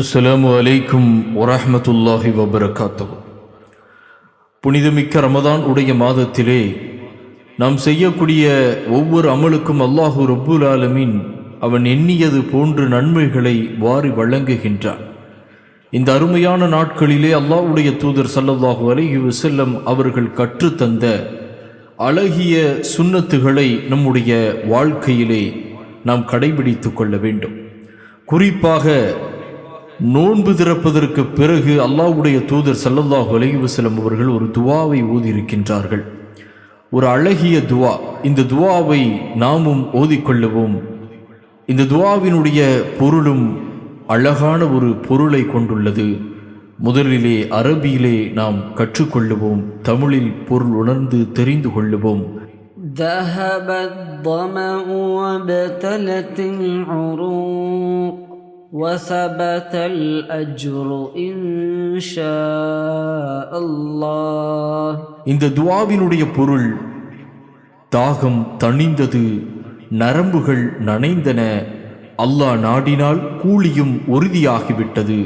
அஸ்லாம் அலைக்கும் வரமத்துல்லாஹி வபரகாத்தோ புனிதமிக்க ரமதான் உடைய மாதத்திலே நாம் செய்யக்கூடிய ஒவ்வொரு அமலுக்கும் அல்லாஹு ரப்புல் ஆலமின் அவன் எண்ணியது போன்று நன்மைகளை வாரி வழங்குகின்றான். இந்த அருமையான நாட்களிலே அல்லாஹ்வுடைய தூதர் சல்லல்லாஹு அலஹி வசல்லம் அவர்கள் கற்றுத்தந்த அழகிய சுண்ணத்துகளை நம்முடைய வாழ்க்கையிலே நாம் கடைபிடித்து கொள்ள வேண்டும். குறிப்பாக நோன்பு திறப்பதற்கு பிறகு அல்லாஹ்வுடைய தூதர் ஸல்லல்லாஹு அலைஹி வஸல்லம் அவர்கள் ஒரு துவாவை ஓதியிருக்கின்றார்கள் ஒரு அழகிய துவா இந்த துவாவை நாமும் ஓதிக்கொள்ளுவோம் இந்த துவாவினுடைய பொருளும் அழகான ஒரு பொருளை கொண்டுள்ளது முதலிலே அரபியிலே நாம் கற்றுக்கொள்ளுவோம் தமிழில் பொருள் உணர்ந்து தெரிந்து கொள்ளுவோம் ذهب الظمأ وابتلت العروق وثبت الأجر إن شاء الله இந்த துவாவினுடைய பொருள் தாகம் தணிந்தது நரம்புகள் நனைந்தன அல்லாஹ் நாடினால் கூலியும் உறுதியாகிவிட்டது